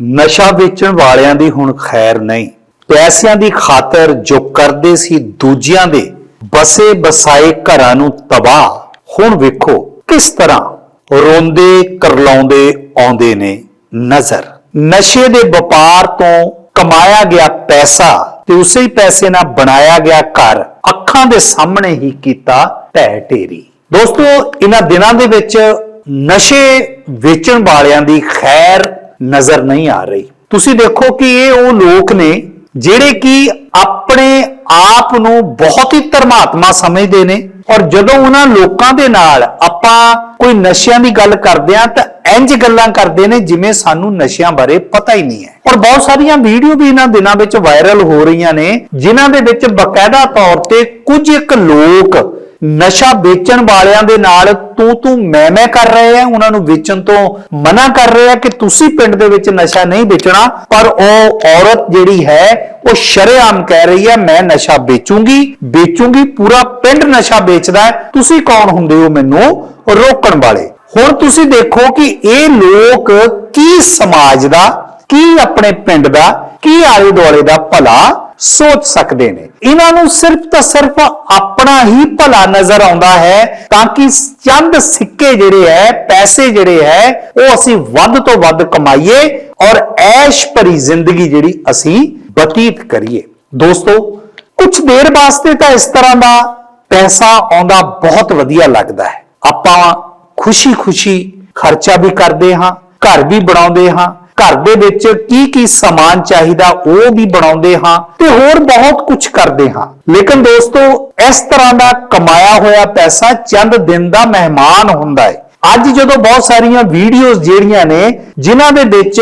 ਨਸ਼ਾ ਵੇਚਣ ਵਾਲਿਆਂ ਦੀ ਹੁਣ ਖੈਰ ਨਹੀਂ। ਪੈਸਿਆਂ ਦੀ ਖਾਤਰ ਜੋ ਕਰਦੇ ਸੀ ਦੂਜਿਆਂ ਦੇ, ਬਸੇ ਬਸਾਏ ਘਰਾਂ ਨੂੰ ਤਬਾਹ। ਹੁਣ ਵੇਖੋ ਕਿਸ ਤਰ੍ਹਾਂ ਰੋਂਦੇ, ਕਰਲਾਉਂਦੇ, ਆਉਂਦੇ ਨੇ ਨਜ਼ਰ। ਨਸ਼ੇ ਦੇ ਵਪਾਰ ਤੋਂ ਕਮਾਇਆ ਗਿਆ ਪੈਸਾ ਤੇ ਉਸੇ ਪੈਸੇ ਨਾਲ ਬਣਾਇਆ ਗਿਆ ਘਰ ਅੱਖਾਂ ਦੇ ਸਾਹਮਣੇ ਹੀ ਕੀਤਾ ਢਹਿ ਢੇਰੀ। ਦੋਸਤੋ, ਇਹਨਾਂ ਦਿਨਾਂ ਦੇ ਵਿੱਚ ਨਸ਼ੇ ਵੇਚਣ ਵਾਲਿਆਂ ਦੀ ਖੈਰ ਨਜ਼ਰ ਨਹੀਂ ਆ ਰਹੀ। ਤੁਸੀਂ ਦੇਖੋ ਕਿ ਇਹ ਉਹ ਲੋਕ ਨੇ ਜਿਹੜੇ ਕਿ ਆਪਣੇ ਆਪ ਨੂੰ ਬਹੁਤ ਹੀ ਧਰਮਾਤਮਾ ਸਮਝਦੇ ਨੇ ਔਰ ਜਦੋਂ ਉਹਨਾਂ ਲੋਕਾਂ ਦੇ ਨਾਲ ਆਪਾਂ ਕੋਈ ਨਸ਼ਿਆਂ ਦੀ ਗੱਲ ਕਰਦੇ ਆ ਤਾਂ ਇੰਜ ਗੱਲਾਂ ਕਰਦੇ ਨੇ ਜਿਵੇਂ ਸਾਨੂੰ ਨਸ਼ਿਆਂ ਬਾਰੇ ਪਤਾ ਹੀ ਨਹੀਂ ਹੈ। ਔਰ ਬਹੁਤ ਸਾਰੀਆਂ ਵੀਡੀਓ ਵੀ ਇਹਨਾਂ ਦਿਨਾਂ ਵਿੱਚ ਵਾਇਰਲ ਹੋ ਰਹੀਆਂ ਨੇ, ਜਿਨ੍ਹਾਂ ਦੇ ਵਿੱਚ ਬਕਾਇਦਾ ਤੌਰ ਤੇ ਕੁਝ ਇੱਕ ਲੋਕ ਨਸ਼ਾ ਵੇਚਣ ਵਾਲਿਆਂ ਦੇ ਨਾਲ ਤੂੰ ਤੂੰ ਮੈਂ ਮੈਂ ਕਰ ਰਹੇ ਆ, ਉਹਨਾਂ ਨੂੰ ਵੇਚਣ ਤੋਂ ਮਨਾ ਕਰ ਰਹੇ ਆ ਕਿ ਤੁਸੀਂ ਪਿੰਡ ਦੇ ਵਿੱਚ ਨਸ਼ਾ ਨਹੀਂ ਵੇਚਣਾ, ਪਰ ਉਹ ਔਰਤ ਜਿਹੜੀ ਹੈ, ਉਹ ਸ਼ਰੇਆਮ ਕਹਿ ਰਹੀ ਹੈ, ਮੈਂ ਨਸ਼ਾ ਵੇਚੂੰਗੀ ਵੇਚੂੰਗੀ, ਪੂਰਾ ਪਿੰਡ ਨਸ਼ਾ ਵੇਚਦਾ ਹੈ, ਤੁਸੀਂ ਕੌਣ ਹੁੰਦੇ ਹੋ ਮੈਨੂੰ ਰੋਕਣ ਵਾਲੇ? ਹੁਣ ਤੁਸੀਂ ਦੇਖੋ ਕਿ ਇਹ ਲੋਕ ਕੀ ਸਮਾਜ ਦਾ, ਕੀ ਆਪਣੇ ਪਿੰਡ ਦਾ ਕੀ ਆਲੇ ਦੁਆਲੇ ਦਾ ਭਲਾ ਸੋਚ ਸਕਦੇ ਨੇ? ਇਹਨਾਂ ਨੂੰ ਸਿਰਫ ਤਾਂ ਸਿਰਫ ਆਪਣਾ ਹੀ ਭਲਾ ਨਜ਼ਰ ਆਉਂਦਾ ਹੈ, ਤਾਂ ਕਿ ਚੰਦ ਸਿੱਕੇ ਜਿਹੜੇ ਹੈ, ਪੈਸੇ ਜਿਹੜੇ ਹੈ, ਉਹ ਅਸੀਂ ਵੱਧ ਤੋਂ ਵੱਧ ਕਮਾਈਏ ਔਰ ਐਸ਼ ਭਰੀ ਜ਼ਿੰਦਗੀ ਜਿਹੜੀ ਅਸੀਂ ਬਤੀਤ ਕਰੀਏ। ਦੋਸਤੋ ਕੁਝ ਦੇਰ ਵਾਸਤੇ ਤਾਂ ਇਸ ਤਰ੍ਹਾਂ ਦਾ ਪੈਸਾ ਆਉਂਦਾ ਬਹੁਤ ਵਧੀਆ ਲੱਗਦਾ ਹੈ। ਆਪਾਂ ਖੁਸ਼ੀ-ਖੁਸ਼ੀ ਖਰਚਾ ਵੀ ਕਰਦੇ ਹਾਂ, ਘਰ ਵੀ ਬਣਾਉਂਦੇ ਹਾਂ ਘਰ ਦੇ ਵਿੱਚ ਕੀ ਕੀ ਸਮਾਨ ਚਾਹੀਦਾ ਉਹ ਵੀ ਬਣਾਉਂਦੇ ਹਾਂ ਤੇ ਹੋਰ ਬਹੁਤ ਕੁਝ ਕਰਦੇ ਹਾਂ। ਲੇਕਿਨ ਦੋਸਤੋ, ਇਸ ਤਰ੍ਹਾਂ ਦਾ ਕਮਾਇਆ ਹੋਇਆ ਪੈਸਾ ਚੰਦ ਦਿਨ ਦਾ ਮਹਿਮਾਨ ਹੁੰਦਾ ਹੈ। ਅੱਜ ਜਦੋਂ ਬਹੁਤ ਸਾਰੀਆਂ ਵੀਡੀਓਜ਼ ਜਿਹੜੀਆਂ ਨੇ, ਜਿਨ੍ਹਾਂ ਦੇ ਵਿੱਚ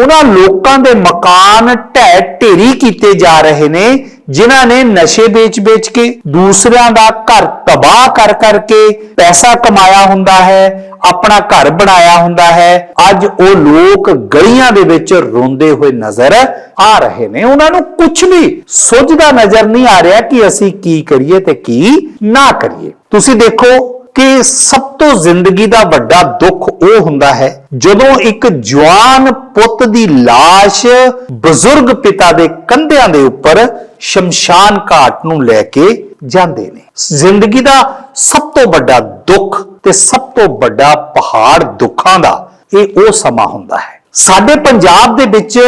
ਉਹਨਾਂ ਲੋਕਾਂ ਦੇ ਮਕਾਨ ਢਹਿ ਢੇਰੀ ਕੀਤੇ ਜਾ ਰਹੇ ਨੇ ਜਿਨ੍ਹਾਂ ਨੇ ਨਸ਼ੇ ਵੇਚ-ਵੇਚ ਕੇ ਦੂਸਰਿਆਂ ਦਾ ਘਰ ਤਬਾਹ ਕਰ ਕਰਕੇ ਪੈਸਾ ਕਮਾਇਆ ਹੁੰਦਾ ਹੈ, ਆਪਣਾ ਘਰ ਬਣਾਇਆ ਹੁੰਦਾ ਹੈ, ਅੱਜ ਉਹ ਲੋਕ ਗਲੀਆਂ ਦੇ ਵਿੱਚ ਰੋਂਦੇ ਹੋਏ ਨਜ਼ਰ ਆ ਰਹੇ ਨੇ। ਉਹਨਾਂ ਨੂੰ ਕੁਝ ਵੀ ਸੁੱਝਦਾ ਨਜ਼ਰ ਨਹੀਂ ਆ ਰਿਹਾ ਕਿ ਅਸੀਂ ਕੀ ਕਰੀਏ ਤੇ ਕੀ ਨਾ ਕਰੀਏ। ਤੁਸੀਂ ਦੇਖੋ ਕਿ ਸਭ ਤੋਂ ਜ਼ਿੰਦਗੀ ਦਾ ਵੱਡਾ ਦੁੱਖ ਉਹ ਹੁੰਦਾ ਹੈ ਜਦੋਂ ਇੱਕ ਜਵਾਨ ਪੁੱਤ ਦੀ লাশ ਬਜ਼ੁਰਗ ਪਿਤਾ ਦੇ ਕੰਧਿਆਂ ਦੇ ਉੱਪਰ ਸ਼ਮਸ਼ਾਨ ਘਾਟ ਨੂੰ ਲੈ ਕੇ ਜਾਂਦੇ ਨੇ। ਜ਼ਿੰਦਗੀ ਦਾ ਸਭ ਤੋਂ ਵੱਡਾ ਦੁੱਖ ਤੇ ਸਭ ਤੋਂ ਵੱਡਾ ਪਹਾੜ ਦੁੱਖਾਂ ਦਾ ਇਹ ਉਹ ਸਮਾਂ ਹੁੰਦਾ ਹੈ। ਸਾਡੇ ਪੰਜਾਬ ਦੇ ਵਿੱਚ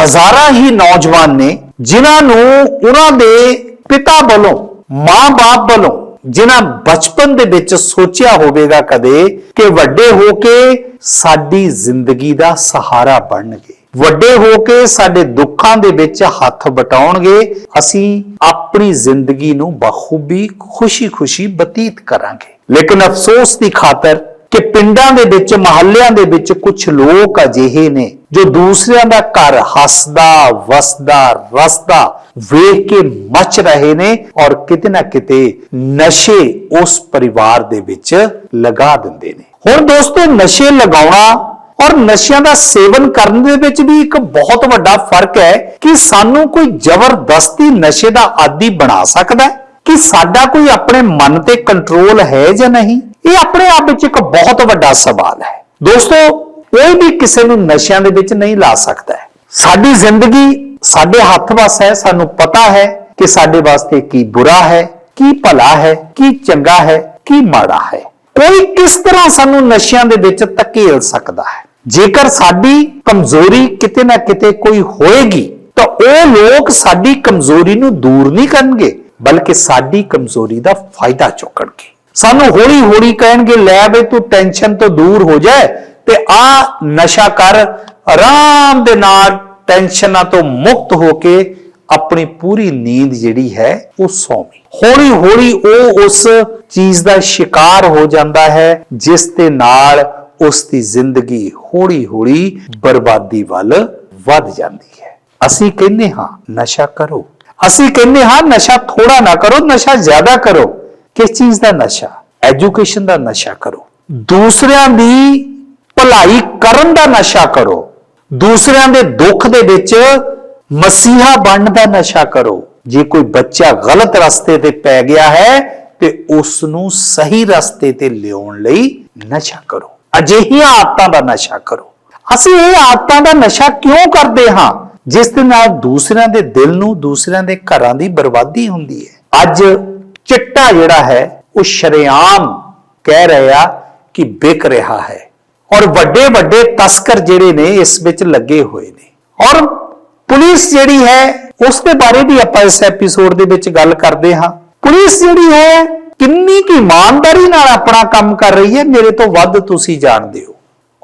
ਹਜ਼ਾਰਾਂ ਹੀ ਨੌਜਵਾਨ ਨੇ ਜਿਨ੍ਹਾਂ ਨੂੰ ਉਹਨਾਂ ਦੇ ਪਿਤਾ ਵੱਲੋਂ, ਮਾਂ-ਬਾਪ ਵੱਲੋਂ ਜਿਨ੍ਹਾਂ ਬਚਪਨ ਦੇ ਵਿੱਚ ਸੋਚਿਆ ਹੋਵੇਗਾ ਕਦੇ ਕਿ ਵੱਡੇ ਹੋ ਕੇ ਸਾਡੀ ਜ਼ਿੰਦਗੀ ਦਾ ਸਹਾਰਾ ਬਣਨਗੇ। ਵੱਡੇ ਹੋ ਕੇ ਸਾਡੇ ਦੁੱਖਾਂ ਦੇ ਵਿੱਚ ਹੱਥ ਵਟਾਉਣਗੇ। ਅਸੀਂ ਆਪਣੀ ਜ਼ਿੰਦਗੀ ਨੂੰ ਬਖੂਬੀ ਖੁਸ਼ੀ-ਖੁਸ਼ੀ ਬਤੀਤ ਕਰਾਂਗੇ। ਲੇਕਿਨ ਅਫਸੋਸ ਦੀ ਖਾਤਰ ਕਿ ਪਿੰਡਾਂ ਦੇ ਵਿੱਚ, ਮਹੱਲਿਆਂ ਦੇ ਵਿੱਚ ਕੁਝ ਲੋਕ ਅਜਿਹੇ ਨੇ ਜੋ ਦੂਸਰਿਆਂ ਦਾ ਘਰ ਹੱਸਦਾ, ਵਸਦਾ, ਰਸਦਾ ਵੇਖ ਕੇ ਮਚ ਰਹੇ ਨੇ ਔਰ ਕਿਤੇ ਨਾ ਕਿਤੇ ਨਸ਼ੇ ਉਸ ਪਰਿਵਾਰ ਦੇ ਵਿੱਚ ਲਗਾ ਦਿੰਦੇ ਨੇ। ਹੁਣ ਦੋਸਤੋ, ਨਸ਼ੇ ਲਗਾਉਣਾ ਔਰ ਨਸ਼ਿਆਂ ਦਾ ਸੇਵਨ ਕਰਨ ਦੇ ਵਿੱਚ ਵੀ ਇੱਕ ਬਹੁਤ ਵੱਡਾ ਫ਼ਰਕ ਹੈ ਕਿ ਸਾਨੂੰ ਕੋਈ ਜ਼ਬਰਦਸਤੀ ਨਸ਼ੇ ਦਾ ਆਦੀ ਬਣਾ ਸਕਦਾ ਹੈ? ਕਿ ਸਾਡਾ ਕੋਈ ਆਪਣੇ ਮਨ ਤੇ ਕੰਟਰੋਲ ਹੈ ਜਾਂ ਨਹੀਂ? ਇਹ ਆਪਣੇ ਆਪ ਵਿੱਚ ਇੱਕ ਬਹੁਤ ਵੱਡਾ ਸਵਾਲ ਹੈ। ਦੋਸਤੋ, ਕੋਈ ਵੀ ਕਿਸੇ ਨੂੰ ਨਸ਼ਿਆਂ ਦੇ ਵਿੱਚ ਨਹੀਂ ਲਾ ਸਕਦਾ ਸਾਡੀ ਜ਼ਿੰਦਗੀ ਸਾਡੇ ਹੱਥ ਵਸ ਹੈ, ਸਾਨੂੰ ਪਤਾ ਹੈ ਕਿ ਸਾਡੇ ਵਾਸਤੇ ਕੀ ਬੁਰਾ ਹੈ, ਕੀ ਭਲਾ ਹੈ, ਕੀ ਚੰਗਾ ਹੈ, ਕੀ ਮਾੜਾ ਹੈ। ਕੋਈ ਕਿਸ ਤਰ੍ਹਾਂ ਸਾਨੂੰ ਨਸ਼ਿਆਂ ਦੇ ਵਿੱਚ ਧਕੇਲ ਸਕਦਾ ਹੈ? ਜੇਕਰ ਸਾਡੀ ਕਮਜ਼ੋਰੀ ਕਿਤੇ ਨਾ ਕਿਤੇ ਕੋਈ ਹੋਏਗੀ, ਤਾਂ ਉਹ ਲੋਕ ਸਾਡੀ ਕਮਜ਼ੋਰੀ ਨੂੰ ਦੂਰ ਨਹੀਂ ਕਰਨਗੇ, ਬਲਕਿ ਸਾਡੀ ਕਮਜ਼ੋਰੀ ਦਾ ਫਾਇਦਾ ਚੁੱਕਣਗੇ। ਸਾਨੂੰ ਹੌਲੀ ਹੌਲੀ ਕਹਿਣਗੇ, ਲੈ ਬਈ ਤੂੰ ਟੈਨਸ਼ਨ ਤੋਂ ਦੂਰ ਹੋ ਜਾਏ ਤੇ ਆ ਨਸ਼ਾ ਕਰ, ਆਰਾਮ ਦੇ ਨਾਲ ਟੈਨਸ਼ਨਾਂ ਤੋਂ ਮੁਕਤ ਹੋ ਕੇ ਆਪਣੀ ਪੂਰੀ ਨੀਂਦ ਜਿਹੜੀ ਹੈ ਉਹ ਸੌਵੀਂ। ਹੌਲੀ ਹੌਲੀ ਉਹ ਉਸ ਚੀਜ਼ ਦਾ ਸ਼ਿਕਾਰ ਹੋ ਜਾਂਦਾ ਹੈ, ਜਿਸ ਦੇ ਨਾਲ ਉਸ ਦੀ ਜ਼ਿੰਦਗੀ ਹੌਲੀ ਹੌਲੀ ਬਰਬਾਦੀ ਵੱਲ ਵੱਧ ਜਾਂਦੀ ਹੈ। ਅਸੀਂ ਕਹਿੰਦੇ ਹਾਂ, ਨਸ਼ਾ ਕਰੋ। ਅਸੀਂ ਕਹਿੰਦੇ ਹਾਂ, ਨਸ਼ਾ ਥੋੜਾ ਨਾ ਕਰੋ, ਨਸ਼ਾ ਜ਼ਿਆਦਾ ਕਰੋ। ਕਿਸ ਚੀਜ਼ ਦਾ ਨਸ਼ਾ? ਐਜੂਕੇਸ਼ਨ ਦਾ ਨਸ਼ਾ ਕਰੋ। ਦੂਸਰਿਆਂ ਦੀ ਭਲਾਈ ਕਰਨ ਦਾ ਨਸ਼ਾ ਕਰੋ। ਦੂਸਰਿਆਂ ਦੇ ਦੁੱਖ ਦੇ ਵਿੱਚ ਮਸੀਹਾ ਬਣਨ ਦਾ ਨਸ਼ਾ ਕਰੋ। ਜੇ ਕੋਈ ਬੱਚਾ ਗਲਤ ਰਸਤੇ ਤੇ ਪੈ ਗਿਆ ਹੈ, ਤੇ ਉਸ ਨੂੰ ਸਹੀ ਰਸਤੇ ਤੇ ਲਿਆਉਣ ਲਈ ਨਸ਼ਾ ਕਰੋ। ਅਜਿਹੀਆਂ ਆਦਤਾਂ ਦਾ ਨਸ਼ਾ ਕਰੋ। ਅਸੀਂ ਇਹ ਆਦਤਾਂ ਦਾ ਨਸ਼ਾ ਕਿਉਂ ਕਰਦੇ ਹਾਂ? ਜਿਸ ਦੇ ਨਾਲ ਦੂਸਰਿਆਂ ਦੇ ਦਿਲ ਨੂੰ, ਦੂਸਰਿਆਂ ਦੇ ਘਰਾਂ ਦੀ ਬਰਬਾਦੀ ਹੁੰਦੀ ਹੈ। ਅੱਜ ਚਿੱਟਾ ਜਿਹੜਾ ਹੈ, ਉਹ ਸ਼ਰੇਆਮ ਕਹਿ ਰਿਹਾ ਕਿ ਵਿਕ ਰਿਹਾ ਹੈ। ਔਰ ਵੱਡੇ ਵੱਡੇ ਤਸਕਰ ਜਿਹੜੇ ਨੇ, ਇਸ ਵਿੱਚ ਲੱਗੇ ਹੋਏ ਨੇ। ਔਰ ਪੁਲਿਸ ਜਿਹੜੀ ਹੈ, ਉਸ ਦੇ ਬਾਰੇ ਵੀ ਆਪਾਂ ਇਸ ਐਪੀਸੋਡ ਦੇ ਵਿੱਚ ਗੱਲ ਕਰਦੇ ਹਾਂ। ਪੁਲਿਸ ਜਿਹੜੀ ਹੈ, ਕਿੰਨੀ ਕੀ ਇਮਾਨਦਾਰੀ ਨਾਲ ਆਪਣਾ ਕੰਮ ਕਰ ਰਹੀ ਹੈ, ਮੇਰੇ ਤੋਂ ਵੱਧ ਤੁਸੀਂ ਜਾਣਦੇ ਹੋ।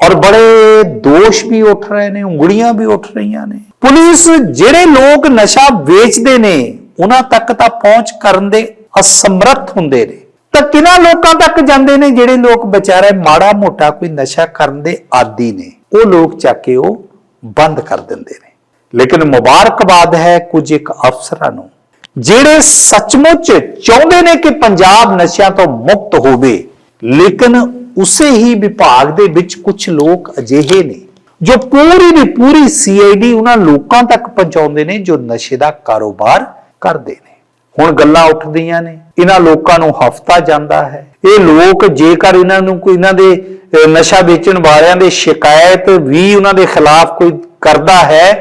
ਔਰ ਬੜੇ ਦੋਸ਼ ਵੀ ਉੱਠ ਰਹੇ ਨੇ, ਉਂਗਲੀਆਂ ਵੀ ਉੱਠ ਰਹੀਆਂ ਨੇ। ਪੁਲਿਸ ਜਿਹੜੇ ਲੋਕ ਨਸ਼ਾ ਵੇਚਦੇ ਨੇ, ਉਹਨਾਂ ਤੱਕ ਤਾਂ ਪਹੁੰਚ ਕਰਨ ਦੇ ਅਸਮਰੱਥ ਹੁੰਦੇ ਨੇ। ਤਾਂ ਕਿਹਨਾਂ ਲੋਕਾਂ ਤੱਕ ਜਾਂਦੇ ਨੇ ਜਿਹੜੇ ਲੋਕ ਵਿਚਾਰੇ ਮਾੜਾ ਮੋਟਾ ਕੋਈ ਨਸ਼ਾ ਕਰਨ ਦੇ ਆਦੀ ਨੇ? ਉਹ ਲੋਕ ਚੱਕ ਕੇ ਉਹ ਬੰਦ ਕਰ ਦਿੰਦੇ ਨੇ। ਲੇਕਿਨ ਮੁਬਾਰਕਬਾਦ ਹੈ ਕੁਝ ਇੱਕ ਅਫਸਰਾਂ ਨੂੰ, ਜਿਹੜੇ ਸੱਚਮੁੱਚ ਚਾਹੁੰਦੇ ਨੇ ਕਿ ਪੰਜਾਬ ਨਸ਼ਿਆਂ ਤੋਂ ਮੁਕਤ ਹੋਵੇ। ਲੇਕਿਨ ਉਸੇ ਹੀ ਵਿਭਾਗ ਦੇ ਵਿੱਚ ਕੁਝ ਲੋਕ ਅਜਿਹੇ ਨੇ, ਜੋ ਪੂਰੀ ਦੀ ਪੂਰੀ ਸੀਆਈਡੀ ਉਹਨਾਂ ਲੋਕਾਂ ਤੱਕ ਪਹੁੰਚਾਉਂਦੇ ਨੇ, ਜੋ ਨਸ਼ੇ ਦਾ ਕਾਰੋਬਾਰ ਕਰਦੇ ਨੇ। ਹੁਣ ਗੱਲਾਂ ਉੱਠਦੀਆਂ ਨੇ। ਇਹਨਾਂ ਲੋਕਾਂ ਨੂੰ ਹਫਤਾ ਜਾਂਦਾ ਹੈ। ਇਹ ਲੋਕ ਜੇਕਰ ਇਹਨਾਂ ਨੂੰ ਕੋਈ ਇਹਨਾਂ ਦੇ ਨਸ਼ਾ ਵੇਚਣ ਵਾਲਿਆਂ ਦੇ ਸ਼ਿਕਾਇਤ ਵੀ ਉਹਨਾਂ ਦੇ ਖਿਲਾਫ ਕੋਈ ਕਰਦਾ ਹੈ,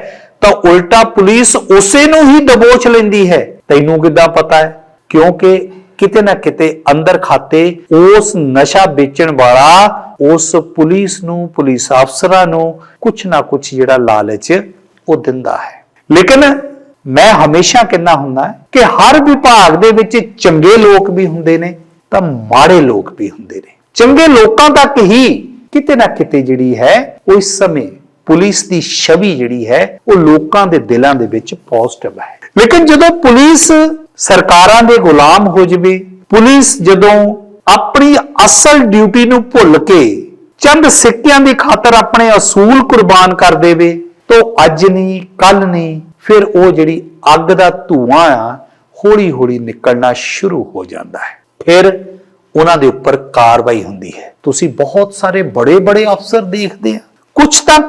ਤਾਂ ਉਲਟਾ ਪੁਲਿਸ ਉਸੇ ਨੂੰ ਹੀ ਦਬੋਚ ਲੈਂਦੀ ਹੈ। ਤੈਨੂੰ ਕਿੱਦਾਂ ਪਤਾ ਹੈ? ਕਿਉਂਕਿ ਕਿਤੇ ਨਾ ਕਿਤੇ ਅੰਦਰ ਖਾਤੇ ਉਸ ਨਸ਼ਾ ਵੇਚਣ ਵਾਲਾ ਉਸ ਪੁਲਿਸ ਨੂੰ, ਪੁਲਿਸ ਅਫਸਰਾਂ ਨੂੰ ਕੁਛ ਨਾ ਕੁਛ ਜਿਹੜਾ ਲਾਲਚ ਉਹ ਦਿੰਦਾ ਹੈ। ਲੇਕਿਨ ਮੈਂ ਹਮੇਸ਼ਾ ਕਹਿੰਦਾ ਹੁੰਦਾ ਕਿ ਹਰ ਵਿਭਾਗ ਦੇ ਵਿੱਚ ਚੰਗੇ ਲੋਕ ਵੀ ਹੁੰਦੇ ਨੇ ਤਾਂ ਮਾੜੇ ਲੋਕ ਵੀ ਹੁੰਦੇ ਨੇ। ਚੰਗੇ ਲੋਕਾਂ ਤੱਕ ਹੀ ਕਿਤੇ ਨਾ ਕਿਤੇ ਜਿਹੜੀ ਹੈ, ਉਹ ਇਸ ਸਮੇਂ ਪੁਲਿਸ ਦੀ ਛਵੀ ਜਿਹੜੀ ਹੈ, ਉਹ ਲੋਕਾਂ ਦੇ ਦਿਲਾਂ ਦੇ ਵਿੱਚ ਪੋਜ਼ਿਟਿਵ ਹੈ। ਲੇਕਿਨ ਜਦੋਂ ਪੁਲਿਸ ਸਰਕਾਰਾਂ ਦੇ ਗੁਲਾਮ ਹੋ ਜਵੇ, ਪੁਲਿਸ ਜਦੋਂ ਆਪਣੀ ਅਸਲ ਡਿਊਟੀ ਨੂੰ ਭੁੱਲ ਕੇ ਚੰਦ ਸਿੱਕਿਆਂ ਦੀ ਖਾਤਰ ਆਪਣੇ ਅਸੂਲ ਕੁਰਬਾਨ ਕਰ ਦੇਵੇ, ਤਾਂ ਅੱਜ ਨਹੀਂ ਕੱਲ ਨਹੀਂ ਫਿਰ ਉਹ ਜਿਹੜੀ ਅੱਗ ਦਾ ਧੂਆਂ ਆ ਹੌਲੀ ਹੌਲੀ ਨਿਕਲਣਾ ਸ਼ੁਰੂ ਹੋ ਜਾਂਦਾ ਹੈ। ਫਿਰ ਉਹਨਾਂ ਦੇ ਉੱਪਰ ਕਾਰਵਾਈ ਹੁੰਦੀ ਹੈ। ਤੁਸੀਂ ਬਹੁਤ ਸਾਰੇ ਬੜੇ ਬੜੇ ਅਫਸਰ ਦੇਖਦੇ ਆ। ਕੁਝ ਤਾਂ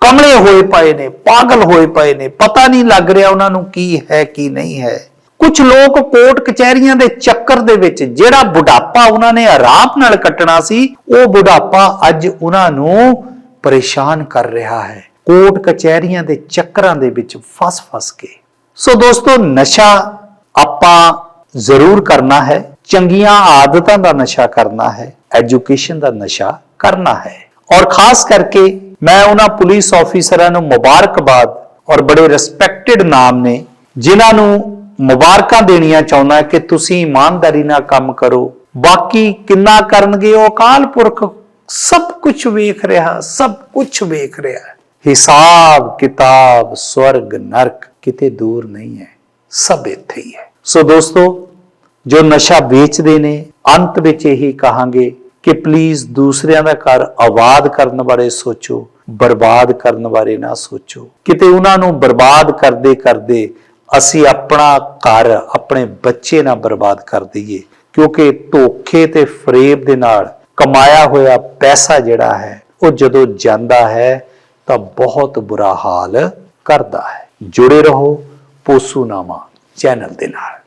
ਕਮਲੇ ਹੋਏ ਪਏ ਨੇ, ਪਾਗਲ ਹੋਏ ਪਏ ਨੇ, ਪਤਾ ਨਹੀਂ ਲੱਗ ਰਿਹਾ ਉਹਨਾਂ ਨੂੰ ਕੀ ਹੈ, ਕੀ ਨਹੀਂ ਹੈ। ਕੁਝ ਲੋਕ ਕੋਰਟ ਕਚਹਿਰੀਆਂ ਦੇ ਚੱਕਰ ਦੇ ਵਿੱਚ ਜਿਹੜਾ ਬੁਢਾਪਾ ਉਹਨਾਂ ਨੇ ਆਰਾਮ ਨਾਲ ਕੱਟਣਾ ਸੀ, ਉਹ ਬੁਢਾਪਾ ਅੱਜ ਉਹਨਾਂ ਨੂੰ ਪਰੇਸ਼ਾਨ ਕਰ ਰਿਹਾ ਹੈ। ਕੋਰਟ ਕਚਹਿਰੀਆਂ ਦੇ ਚੱਕਰਾਂ ਦੇ ਵਿੱਚ ਫਸ-ਫਸ ਕੇ। ਸੋ ਦੋਸਤੋ, ਨਸ਼ਾ ਆਪਾਂ ਜ਼ਰੂਰ ਕਰਨਾ ਹੈ। ਚੰਗੀਆਂ ਆਦਤਾਂ ਦਾ ਨਸ਼ਾ ਕਰਨਾ ਹੈ। ਐਜੂਕੇਸ਼ਨ ਦਾ ਨਸ਼ਾ ਕਰਨਾ ਹੈ। ਔਰ ਖਾਸ ਕਰਕੇ ਮੈਂ ਉਹਨਾਂ ਪੁਲਿਸ ਆਫੀਸਰਾਂ ਨੂੰ ਮੁਬਾਰਕਬਾਦ ਔਰ ਬੜੇ ਰਿਸਪੈਕਟਡ ਨਾਮ ਨੇ, ਜਿਨ੍ਹਾਂ ਨੂੰ ਮੁਬਾਰਕਾਂ ਦੇਣੀਆਂ ਚਾਹੁੰਦਾ ਕਿ ਤੁਸੀਂ ਇਮਾਨਦਾਰੀ ਨਾਲ ਕੰਮ ਕਰੋ। ਬਾਕੀ ਕਿੰਨਾ ਕਰਨਗੇ, ਉਹ ਅਕਾਲ ਪੁਰਖ ਸਭ ਕੁਝ ਵੇਖ ਰਿਹਾ, ਸਭ ਕੁਝ ਵੇਖ ਰਿਹਾ। ਹੈ। ਹਿਸਾਬ ਕਿਤਾਬ ਸਵਰਗ ਨਰਕ ਕਿਤੇ ਦੂਰ ਨਹੀਂ ਹੈ, ਸਭ ਇੱਥੇ ਹੀ ਹੈ। ਸੋ ਦੋਸਤੋ, ਜੋ ਨਸ਼ਾ ਵੇਚਦੇ ਨੇ, ਅੰਤ ਵਿੱਚ ਇਹੀ ਕਹਾਂਗੇ ਕਿ ਪਲੀਜ਼ ਦੂਸਰਿਆਂ ਦਾ ਘਰ ਆਬਾਦ ਕਰਨ ਬਾਰੇ ਸੋਚੋ, ਬਰਬਾਦ ਕਰਨ ਬਾਰੇ ਨਾ ਸੋਚੋ। ਕਿਤੇ ਉਹਨਾਂ ਨੂੰ ਬਰਬਾਦ ਕਰਦੇ ਕਰਦੇ ਅਸੀਂ ਆਪਣਾ ਘਰ, ਆਪਣੇ ਬੱਚੇ ਨਾ ਬਰਬਾਦ ਕਰ ਦਈਏ, ਕਿਉਂਕਿ ਧੋਖੇ ਤੇ ਫਰੇਬ ਦੇ ਨਾਲ ਕਮਾਇਆ ਹੋਇਆ ਪੈਸਾ ਜਿਹੜਾ ਹੈ, ਉਹ ਜਦੋਂ ਜਾਂਦਾ ਹੈ ਤਾਂ ਬਹੁਤ ਬੁਰਾ ਹਾਲ ਕਰਦਾ ਹੈ। ਜੁੜੇ ਰਹੋ ਪੋਸੂਨਾਮਾ ਚੈਨਲ ਦੇ ਨਾਲ।